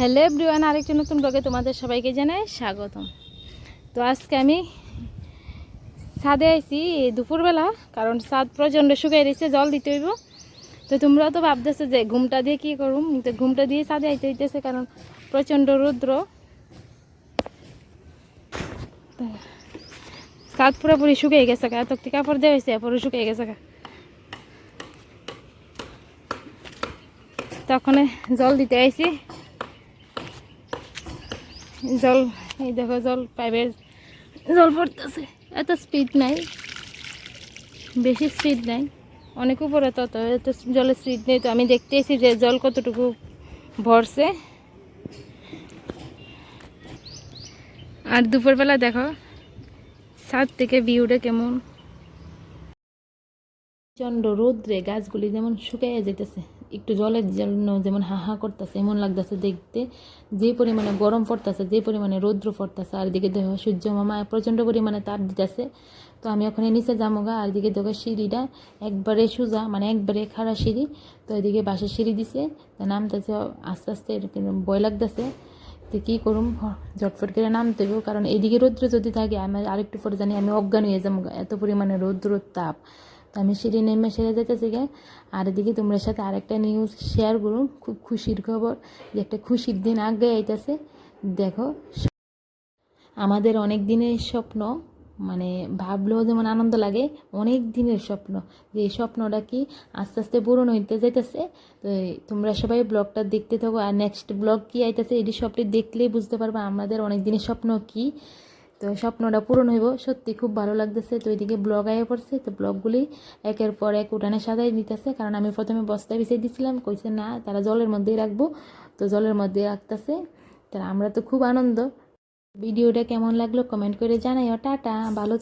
Hello everyone, আরেকটি নতুন ব্লগে তোমাদের সবাইকে জানাই স্বাগতম। তো আজকে আমি ছাদে আইছি দুপুরবেলা, কারণ ছাদ প্রচণ্ড শুকাই রয়েছে, জল দিতে হইব। তো তোমরাও তো ভাবতেছো যে ঘুমটা দিয়ে কী করুম? তো ঘুমটা দিয়ে ছাদে আইতে হইতেছে কারণ প্রচণ্ড রৌদ্র। ছাদ পুরোপুরি শুকিয়ে গেছে এত কাপড় দেওয়া হয়েছে, পুরো শুকিয়ে গেছে গা। তখন জল দিতে আইছি। জল, এই দেখো জল পাইপের জল পড়তেছে। এত স্পিড নাই। বেশি স্পিড নাই। অনেক উপরে তত, এত জলের স্পিড নেই। তো আমি দেখতেছি যে জল কতটুকু ভরছে। আর দুপুরবেলা দেখো, ছাদ থেকে ভিউটা কেমন। প্রচণ্ড রোদ্রে গাছগুলি যেমন শুকিয়ে যেতেছে একটু জলের জন্য যেমন হা হা করতেছে, এমন লাগতেছে দেখতে। যে পরিমাণে গরম পড়তেছে যে পরিমাণে রৌদ্র পড়তেছে, আর দিকে দেখো সূর্য মামা প্রচণ্ড পরিমাণে তাপ দিতেছে। তো আমি ওখানে নিচে যামোগা আর দিকে দেখো সিঁড়িটা, একবারে সোজা মানে একবারে খাড়া সিঁড়ি। তো এদিকে বাসের সিঁড়ি দিছে নামতেছে আস্তে আস্তে ভয় লাগতেছে তো কী করুম ঝটফট করে নামতে হইব। কারণ এইদিকে রৌদ্র যদি থাকে, আমি আরেকটু পরে জানি আমি অজ্ঞান হয়ে যাব এত পরিমাণে রৌদ্র তাপ। তো আমি সিঁড়ি নেমে সেরে যেতেছি গে। আর এদিকে তোমরা সাথে আরেকটা নিউজ শেয়ার করুন। খুব খুশির খবর যে একটা খুশির দিন আগে আইতেছে। দেখো, আমাদের অনেক দিনের স্বপ্ন মানে ভাবলেও যেমন আনন্দ লাগে, অনেক দিনের স্বপ্ন। যে এই স্বপ্নটা কি আস্তে আস্তে পূরণ হইতে যাইতেছে। তো তোমরা সবাই ব্লগটা দেখতে থাকো। আর নেক্সট ব্লগ কি আইতেছে, এটি সবটি দেখলেই বুঝতে পারবে আমাদের অনেক দিনের স্বপ্ন কি। তো স্বপ্নটা পূরণ হইব। সত্যি খুব ভালো লাগতেছে। তো এদিকে ব্লগ আয়ে পড়ছে। তো ব্লগগুলি একের পর এক উঠানে সাজাই নিতেছে। কারণ আমি প্রথমে বস্তায় বিছিয়ে দিছিলাম। কইছে, না, তারা জলের মধ্যেই রাখব। তো জলের মধ্যেই রাখতেছে। তারা আমরা তো খুব আনন্দ। ভিডিওটা কেমন লাগল কমেন্ট করে জানাইও। টাটা, ভালো।